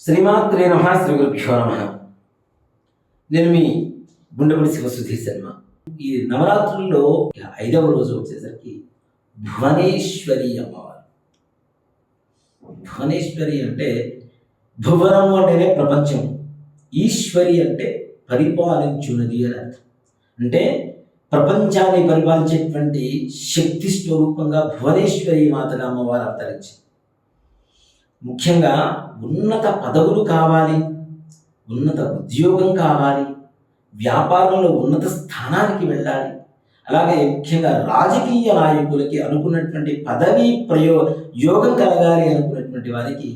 శ్రీమాత్రే నమ శ్రీ గురుభ్యో నమ. నేను మీ గుండెపల్లి శివసుధీర్ శర్మ. ఈ నవరాత్రుల్లో ఐదవ రోజు వచ్చేసరికి భువనేశ్వరి అమ్మవారు. భువనేశ్వరి అంటే భువనము అంటేనే ప్రపంచం. ఈశ్వరి అంటే పరిపాలించున్నది అని అర్థం. అంటే ప్రపంచాన్ని పరిపాలించేటువంటి శక్తి స్వరూపంగా భువనేశ్వరి మాతను అమ్మవారు అవతరించింది ముఖ్యంగా ఉన్నత పదవులు కావాలి ఉన్నత ఉద్యోగం కావాలి వ్యాపారంలో ఉన్నత స్థానానికి వెళ్ళాలి. అలాగే ముఖ్యంగా రాజకీయ నాయకులకి అనుకున్నటువంటి పదవి ప్రయో యోగం కలగాలి అనుకున్నటువంటి వారికి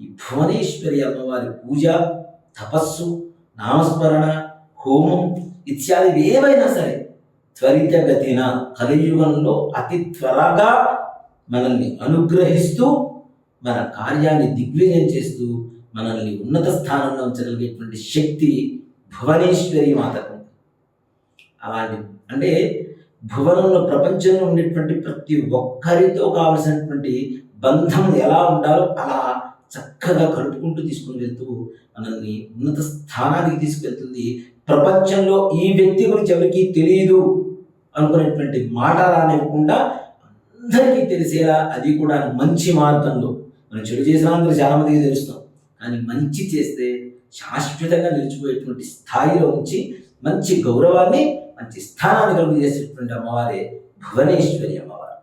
ఈ భువనేశ్వరి అమ్మవారి పూజ తపస్సు నామస్మరణ హోమం ఇత్యాది ఏవైనా సరే త్వరితగతిన కలియుగంలో అతి త్వరగా మనల్ని అనుగ్రహిస్తూ మన కార్యాన్ని దిగ్విజయం చేస్తూ మనల్ని ఉన్నత స్థానంలో ఉంచగలిగేటువంటి శక్తి భువనేశ్వరి మాతకు. అలాంటి అంటే భువనంలో ప్రపంచంలో ఉండేటువంటి ప్రతి ఒక్కరితో కావలసినటువంటి బంధం ఎలా ఉండాలో అలా చక్కగా కలుపుకుంటూ తీసుకుని వెళ్తూ మనల్ని ఉన్నత స్థానానికి తీసుకెళ్తుంది. ప్రపంచంలో ఈ వ్యక్తి గురించి ఎవరికి తెలియదు అనుకునేటువంటి మాట రానివ్వకుండా అందరికీ తెలిసేలా అది కూడా మంచి మార్గంలో. మనం చెడు చేసిన అందరూ చాలా మందికి తెలుస్తాం. కానీ మంచి చేస్తే శాశ్వతంగా నిలిచిపోయేటువంటి స్థాయిలో ఉంచి మంచి గౌరవాన్ని మంచి స్థానాన్ని కలుగు చేసేటువంటి అమ్మవారే భువనేశ్వరి అమ్మవారు.